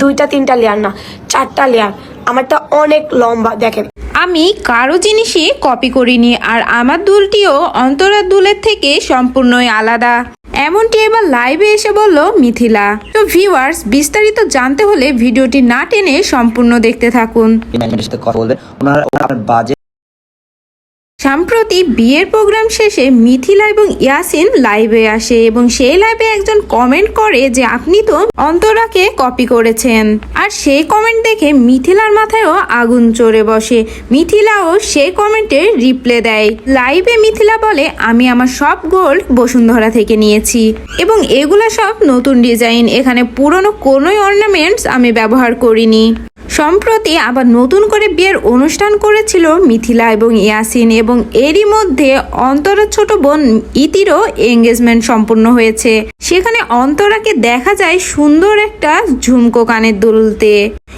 দুইটা তিনটা লেয়ার না চারটা লেয়ার আমারটা অনেক লম্বা দেখেন। আমি কারও জিনিসই কপি করিনি আর আমার দুলটিও অন্তরার দুলের থেকে সম্পূর্ণই আলাদা। এমনটি এবার লাইভে এসে বলল মিথিলা। তো ভিউয়ার্স বিস্তারিত জানতে হলে ভিডিওটি না টেনে সম্পূর্ণ দেখতে থাকুন। ম্যানেজমেন্টের সাথে কথা বলবেন। ওনারা ওনারা আপনার বাজেট সম্প্রতি বিয়ের প্রোগ্রাম শেষে মিথিলা এবং ইয়াসিন লাইভে আসে এবং সেই লাইভে একজন কমেন্ট করে যে, আপনি তো অন্তরাকে কপি করেছেন। আর সেই কমেন্ট দেখে মিথিলার মাথায়ও আগুন চড়ে বসে। মিথিলাও সেই কমেন্টে রিপ্লে দেয়। লাইভে মিথিলা বলে, আমি আমার সব গোল্ড বসুন্ধরা থেকে নিয়েছি। এবং এগুলা সব নতুন ডিজাইন। এখানে পুরনো কোনোই অর্নামেন্টস আমি ব্যবহার করিনি। সম্প্রতি আবার নতুন করে বিয়ের অনুষ্ঠান করেছিল মিথিলা এবং ইয়াসিন এবং এরই মধ্যে অন্তরার ছোট বোন ইতিরও এঙ্গেজমেন্ট সম্পূর্ণ হয়েছে। সেখানে অন্তরাকে দেখা যায় সুন্দর একটা ঝুমকো কানের দুলতে।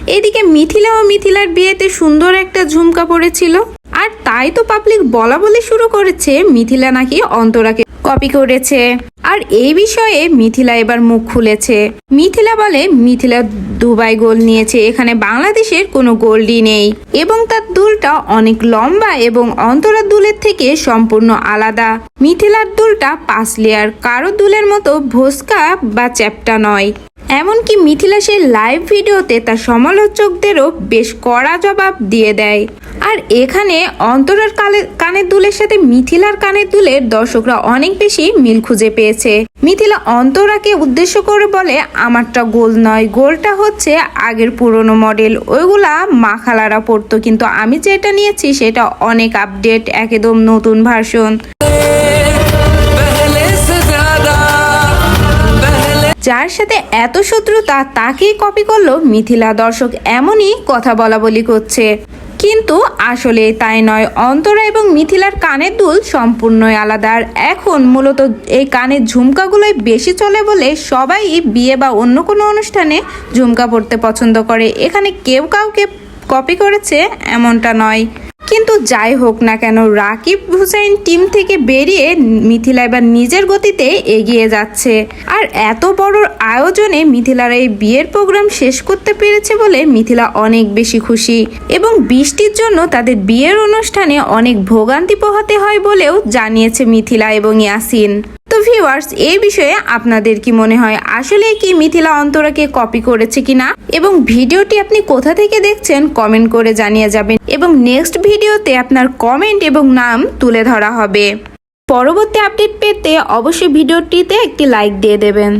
এদিকে মিথিলা ও মিথিলার বিয়েতে সুন্দর একটা ঝুমকা পড়েছিল। আর তাই তো পাবলিক বলা বলে শুরু করেছে মিথিলা নাকি অন্তরাকে কপি করেছে। আর এই বিষয়ে মিথিলা এবার মুখ খুলেছে। মিথিলা বলে, মিথিলা দুবাই গোল নিয়েছে, এখানে বাংলাদেশের কোনো গোল্ডই নেই। এবং তার দুলটা অনেক লম্বা এবং অন্তরা দুলের থেকে সম্পূর্ণ আলাদা। মিথিলার দুলটা পাঁচ লেয়ার কারও দুলের মতো ভোসকা বা চ্যাপটা নয়। এমনকি মিথিলা সেই লাইভ ভিডিওতে তার সমালোচকদেরও বেশ কড়া জবাব দিয়ে দেয়। আর এখানে অন্তরার কালে কানের দুলের সাথে মিথিলার কানের দুলের দর্শকরা অনেক বেশি মিল খুঁজে পেয়েছে। মিথিলা অন্তরাকে উদ্দেশ্য করে বলে, আমারটা গোল নয়, গোলটা হচ্ছে আগের পুরনো মডেল ওইগুলা মাখালারা পড়তো কিন্তু আমি যেটা নিয়েছি সেটা অনেক আপডেট একদম নতুন ভার্সন যার সাথে এত শত্রুতা তাকেই কপি করল মিথিলা দর্শক। এমনই কথা বলা বলি করছে। কিন্তু আসলে তাই নয়, অন্তরা এবং মিথিলার কানের দুল সম্পূর্ণই আলাদা। আর এখন মূলত এই কানের ঝুমকাগুলোই বেশি চলে বলে সবাই বিয়ে বা অন্য কোনো অনুষ্ঠানে ঝুমকা পড়তে পছন্দ করে। এখানে কেউ কাউকে কপি করেছে এমনটা নয়। কিন্তু যাই হোক না কেন, রাকিব হুসাইন টিম থেকে বেরিয়ে মিথিলা এবার নিজের গতিতে এগিয়ে যাচ্ছে। আর এত বড় আয়োজনে মিথিলার এই বিয়ের প্রোগ্রাম শেষ করতে পেরেছে বলে মিথিলা অনেক বেশি খুশি এবং বৃষ্টির জন্য তাদের বিয়ের অনুষ্ঠানে অনেক ভোগান্তি পোহাতে হয় বলেও জানিয়েছে মিথিলা এবং ইয়াসিন। ভিউয়ার্স এই বিষয়ে আপনাদের কি মনে হয়? আসলে কি মিথিলা অন্তরাকে কপি করেছে কিনা? এবং ভিডিওটি আপনি কোথা থেকে দেখছেন? কমেন্ট করে জানিয়ে যাবেন। এবং নেক্সট ভিডিওতে আপনার কমেন্ট এবং নাম তুলে ধরা হবে। পরবর্তী আপডেট পেতে অবশ্যই ভিডিওটিতে একটি লাইক দিয়ে দেবেন।